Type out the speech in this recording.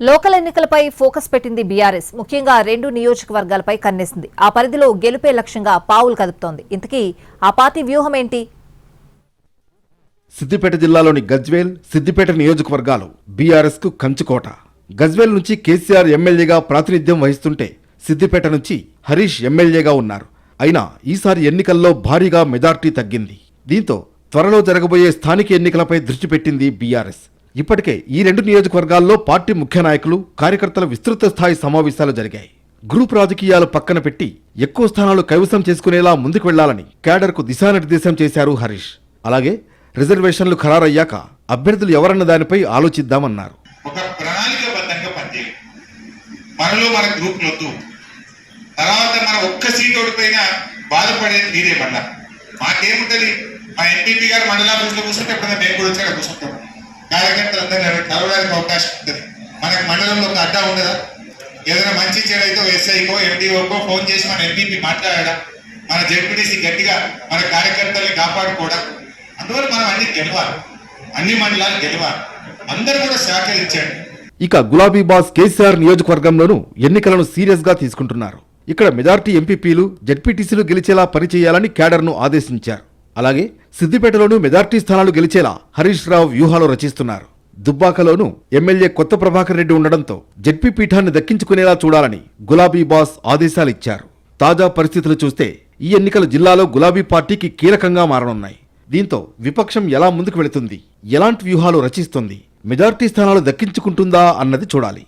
Local ఎన్నికలపై focus పెట్టింది BRS. ముఖ్యంగా రెండు నియోజకవర్గాలపై కన్నేసింది. ఆ పరిధిలో గెలుపే లక్ష్యంగా పావులు కదుపుతోంది. ఇంతకీ ఆ పార్టీ వ్యూహం ఏంటి? సిద్దిపేట జిల్లాలోని గజ్వేల్ సిద్దిపేట నియోజకవర్గాలు బీఆర్ఎస్కు కంచుకోట. గజ్వేల్ నుంచి కేసీఆర్ ఎమ్మెల్యేగా ప్రాతినిధ్యం వహిస్తుంటే సిద్దిపేట నుంచి హరీష్ ఎమ్మెల్యేగా ఉన్నారు. అయినా ఈసారి ఎన్నికల్లో భారీగా మెజార్టీ తగ్గింది. దీంతో త్వరలో జరగబోయే స్థానిక ఎన్నికలపై దృష్టి పెట్టింది బీఆర్ఎస్. ఇప్పటికే ఈ రెండు నియోజకవర్గాల్లో పార్టీ ముఖ్య నాయకులు కార్యకర్తల విస్తృత స్థాయి సమావేశాలు జరిగాయి. గ్రూప్ రాజకీయాలు పక్కన పెట్టి ఎక్కువ స్థానాలు కైవసం చేసుకునేలా ముందుకు వెళ్ళాలని కేడర్కు దిశానిర్దేశం చేశారు హరీష్. అలాగే రిజర్వేషన్లు ఖరారయ్యాక అభ్యర్థులు ఎవరన్న దానిపై ఆలోచిద్దామన్నారు. ఒక ప్రణాళికబద్ధంగా పనిచేయాలి మనలో మన గ్రూపులు వద్దు తర్వాత మన ఒక్క సీట్ ఓడిపోయినా బాధపడేది మీరే మళ్ళా మాకేముంటది? మా ఎంపీపీ గారు మండలాభివృద్ధిలో కూర్చుంటే ఎప్పుడైనా మేము కూడా వచ్చి అక్కడ కార్యకర్తలందరినీ కలవడానికి అవకాశం ఉంటుంది. మనకు మండలంలో ఒక అడ్డా ఉండదా? ఏదైనా మంచి చెడైతే ఎస్ఐకో ఎండిఓకో ఫోన్ చేసి మన ఎంపీపీ మాట్లాడడం? మన జెడ్పీటీసీ గట్టిగా మన కార్యకర్తల్ని కాపాడుకోవడం అందువల్ల మనం అన్ని గెలవాలి. అన్ని మండలాలు గెలవాలి. అందరూ కూడా సహకరించండి. ఇక గులాబీ బాస్ కేసీఆర్ నియోజకవర్గంలోనూ ఎన్నికలను సీరియస్గా తీసుకుంటున్నారు. ఇక్కడ మెజార్టీ ఎంపీపీలు జడ్పీటీసీలు గెలిచేలా పనిచేయాలని కేడర్ను ఆదేశించారు. అలాగే సిద్దిపేటలోనూ మెజార్టీ స్థానాలు గెలిచేలా హరీష్ రావు వ్యూహాలు రచిస్తున్నారు. దుబ్బాకలోనూ ఎమ్మెల్యే కొత్త ప్రభాకర్ రెడ్డి ఉండడంతో జడ్పీ పీఠాన్ని దక్కించుకునేలా చూడాలని గులాబీ బాస్ ఆదేశాలిచ్చారు. తాజా పరిస్థితులు చూస్తే ఈ ఎన్నికలు జిల్లాలో గులాబీ పార్టీకి కీలకంగా మారనున్నాయి. దీంతో విపక్షం ఎలా ముందుకు వెళుతుంది? ఎలాంటి వ్యూహాలు రచిస్తుంది? మెజార్టీ స్థానాలు దక్కించుకుంటుందా అన్నది చూడాలి.